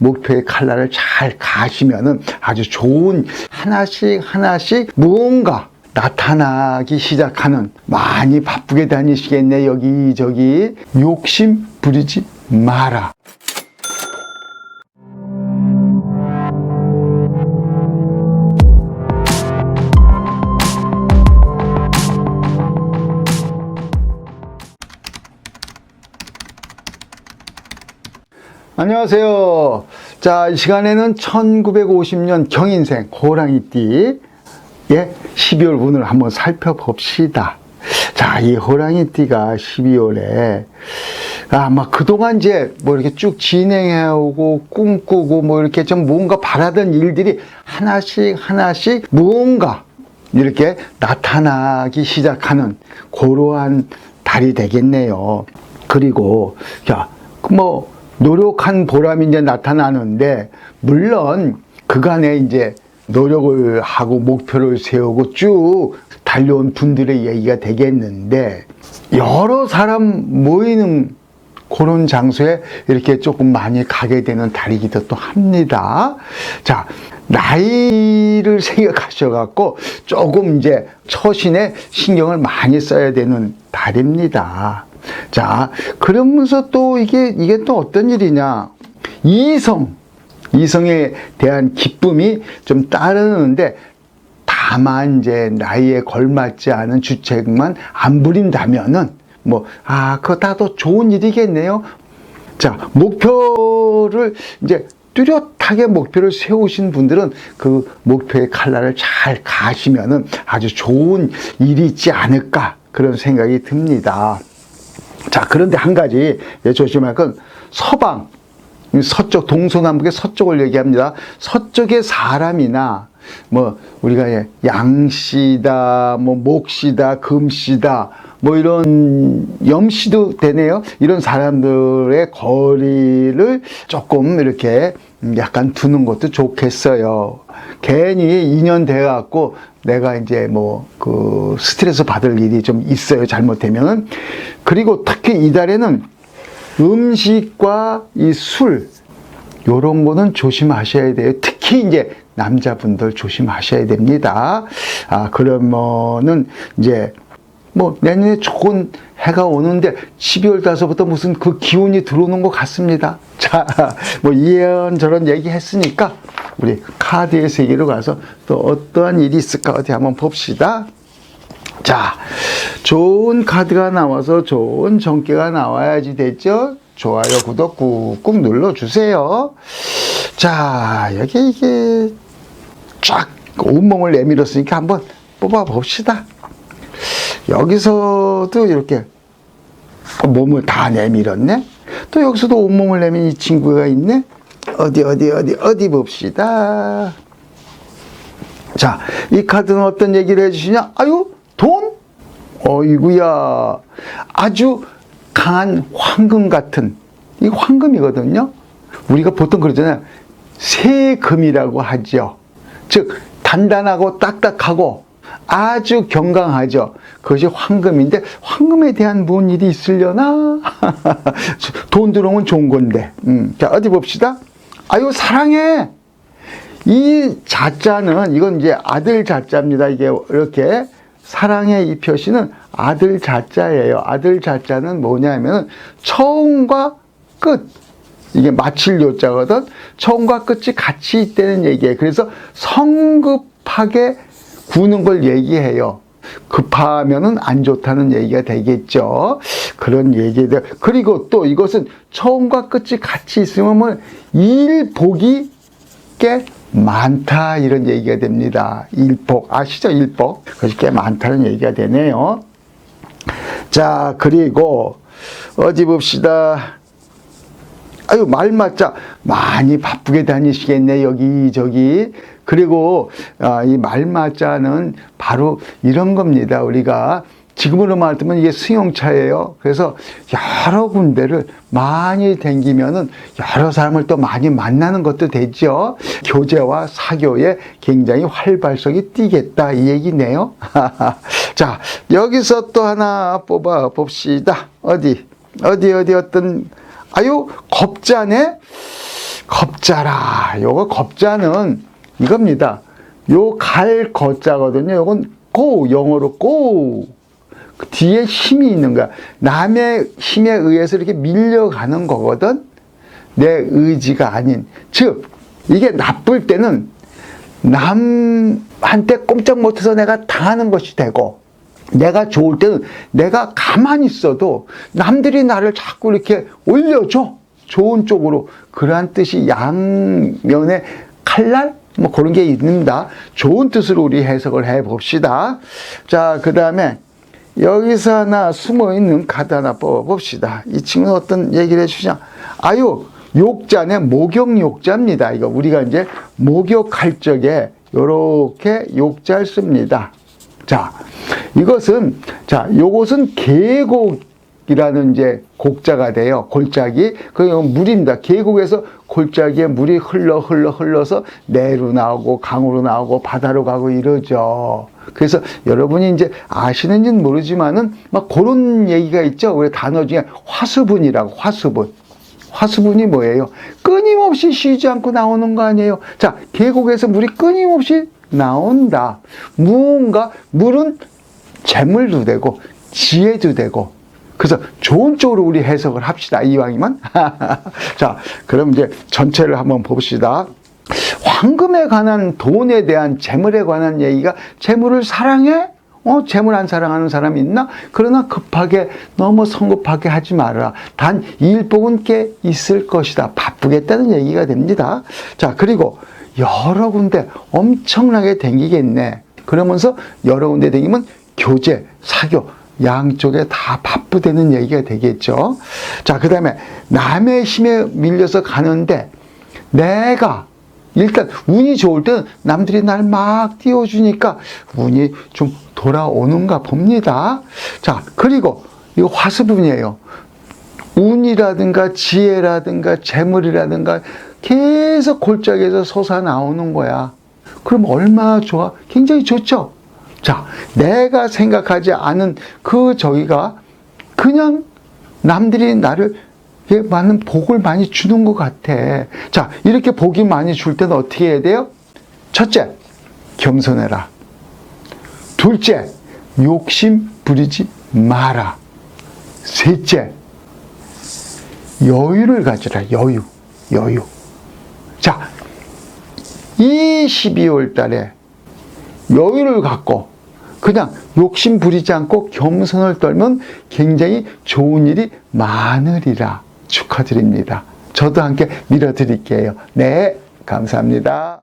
목표의 칼날을 잘 가시면은 아주 좋은 하나씩 하나씩 무언가 나타나기 시작하는 많이 바쁘게 다니시겠네 여기저기. 욕심 부리지 마라 안녕하세요. 자, 이 시간에는 1950년 경인생 호랑이띠의 12월 운을 한번 살펴봅시다. 자, 이 호랑이띠가 12월에 아마 그동안 이제 뭐 이렇게 쭉 진행해오고 꿈꾸고 뭐 이렇게 좀 뭔가 바라던 일들이 하나씩 하나씩 무언가 이렇게 나타나기 시작하는 그러한 달이 되겠네요. 그리고 자, 뭐 노력한 보람이 이제 나타나는데 물론 그간에 이제 노력을 하고 목표를 세우고 쭉 달려온 분들의 얘기가 되겠는데 여러 사람 모이는 그런 장소에 이렇게 조금 많이 가게 되는 달이기도 또 합니다. 자, 나이를 생각하셔갖고 조금 이제 처신에 신경을 많이 써야 되는 달입니다. 자, 그러면서 또 이게, 이게 또 어떤 일이냐. 이성, 이성에 대한 기쁨이 좀 따르는데 다만 이제 나이에 걸맞지 않은 주책만 안 부린다면은 뭐, 아, 그거 다도 좋은 일이겠네요. 자, 목표를 이제 뚜렷하게 목표를 세우신 분들은 그 목표의 칼날을 잘 가시면은 아주 좋은 일이 있지 않을까 그런 생각이 듭니다. 자, 그런데 한 가지 예, 조심할 건 서방, 서쪽, 동서남북의 서쪽을 얘기합니다. 서쪽의 사람이나 뭐 우리가 예, 양씨다, 뭐 목씨다, 금씨다, 뭐 이런 염씨도 되네요. 이런 사람들의 거리를 조금 이렇게 약간 두는 것도 좋겠어요. 괜히 인연 돼 갖고 내가 이제 뭐 그 스트레스 받을 일이 좀 있어요. 잘못되면은. 그리고 특히 이달에는 음식과 이 술, 요런 거는 조심하셔야 돼요. 특히 이제 남자분들 조심하셔야 됩니다. 아, 그러면은 이제 뭐 내년에 좋은 해가 오는데 12월 달서부터 무슨 그 기운이 들어오는 것 같습니다. 자, 뭐 이런 저런 얘기 했으니까 우리 카드의 세계로 가서 또 어떠한 일이 있을까 어디 한번 봅시다. 자, 좋은 카드가 나와서 좋은 정기가 나와야지 됐죠? 좋아요, 구독 꾹꾹 눌러주세요. 자, 여기 이게 쫙 온몸을 내밀었으니까 한번 뽑아봅시다. 여기서도 이렇게 몸을 다 내밀었네? 또 여기서도 온몸을 내민 이 친구가 있네? 어디, 어디, 어디, 어디 봅시다. 자, 이 카드는 어떤 얘기를 해주시냐? 아유, 돈? 어이구야. 아주 강한 황금 같은, 이 황금이거든요? 우리가 보통 그러잖아요. 세금이라고 하죠. 즉, 단단하고 딱딱하고 아주 경강하죠. 그것이 황금인데, 황금에 대한 뭔 일이 있으려나? 돈 들어오면 좋은 건데. 음, 자, 어디 봅시다. 아유, 사랑해! 이 자자는, 이건 이제 아들 자자입니다. 이게 이렇게. 사랑의 이 표시는 아들 자자예요. 아들 자자는 뭐냐면, 처음과 끝. 이게 마칠 요자거든. 처음과 끝이 같이 있다는 얘기예요. 그래서 성급하게 구는 걸 얘기해요. 급하면은 안 좋다는 얘기가 되겠죠. 그런 얘기들. 그리고 또 이것은 처음과 끝이 같이 있으면 뭐 일복이 꽤 많다 이런 얘기가 됩니다. 일복 아시죠? 일복 그것이 꽤 많다는 얘기가 되네요. 자 그리고 어디 봅시다. 아유 말 맞자 많이 바쁘게 다니시겠네 여기 저기 그리고 아, 이 말 맞자는 바로 이런 겁니다 우리가 지금으로 말하면 이게 승용차예요 그래서 여러 군데를 많이 댕기면은 여러 사람을 또 많이 만나는 것도 되죠 교제와 사교에 굉장히 활발성이 뛰겠다 이 얘기네요 자 여기서 또 하나 뽑아 봅시다 어디 어디 어디 어떤 아유 겁자네 겁자라. 요거 겁자는 이겁니다. 요 갈 거자거든요. 요건 go 영어로 go. 그 뒤에 힘이 있는 거야. 남의 힘에 의해서 이렇게 밀려가는 거거든. 내 의지가 아닌. 즉 이게 나쁠 때는 남한테 꼼짝 못해서 내가 당하는 것이 되고 내가 좋을 때는 내가 가만히 있어도 남들이 나를 자꾸 이렇게 올려줘. 좋은 쪽으로. 그러한 뜻이 양면의 칼날? 뭐 그런 게 있습니다. 좋은 뜻으로 우리 해석을 해 봅시다. 자, 그 다음에 여기서 하나 숨어 있는 카드 하나 뽑아 봅시다. 이 친구는 어떤 얘기를 해주냐. 아유, 욕자네, 목욕욕자입니다. 이거 우리가 이제 목욕할 적에 요렇게 욕자를 씁니다. 자, 이것은, 자, 요것은 계곡 이라는 이제 곡자가 돼요. 골짜기. 그 물입니다. 계곡에서 골짜기에 물이 흘러 흘러 흘러서 내로 나오고 강으로 나오고 바다로 가고 이러죠. 그래서 여러분이 이제 아시는지는 모르지만은 막 그런 얘기가 있죠. 우리 단어 중에 화수분이라고 화수분. 화수분이 뭐예요? 끊임없이 쉬지 않고 나오는 거 아니에요? 자, 계곡에서 물이 끊임없이 나온다. 무언가, 물은 재물도 되고, 지혜도 되고, 그래서 좋은 쪽으로 우리 해석을 합시다. 이왕이면. 자, 그럼 이제 전체를 한번 봅시다. 황금에 관한 돈에 대한 재물에 관한 얘기가 재물을 사랑해? 어, 재물 안 사랑하는 사람이 있나? 그러나 급하게, 너무 성급하게 하지 말아라. 단, 일복은 꽤 있을 것이다. 바쁘겠다는 얘기가 됩니다. 자, 그리고 여러 군데 엄청나게 댕기겠네. 그러면서 여러 군데 댕기면 교제, 사교, 양쪽에 다 바쁘다는 얘기가 되겠죠. 자, 그 다음에 남의 힘에 밀려서 가는데 내가 일단 운이 좋을 때는 남들이 날 막 띄워주니까 운이 좀 돌아오는가 봅니다. 자, 그리고 이거 화수분이에요. 운이라든가 지혜라든가 재물이라든가 계속 골짜기에서 솟아 나오는 거야. 그럼 얼마나 좋아? 굉장히 좋죠? 자, 내가 생각하지 않은 그 저기가 그냥 남들이 나를 예, 많은 복을 많이 주는 것 같아. 자, 이렇게 복이 많이 줄 때는 어떻게 해야 돼요? 첫째, 겸손해라. 둘째, 욕심 부리지 마라. 셋째, 여유를 가져라. 여유, 여유. 자, 이 12월 달에 여유를 갖고 그냥 욕심 부리지 않고 겸손을 떨면 굉장히 좋은 일이 많으리라. 축하드립니다. 저도 함께 밀어드릴게요. 네, 감사합니다.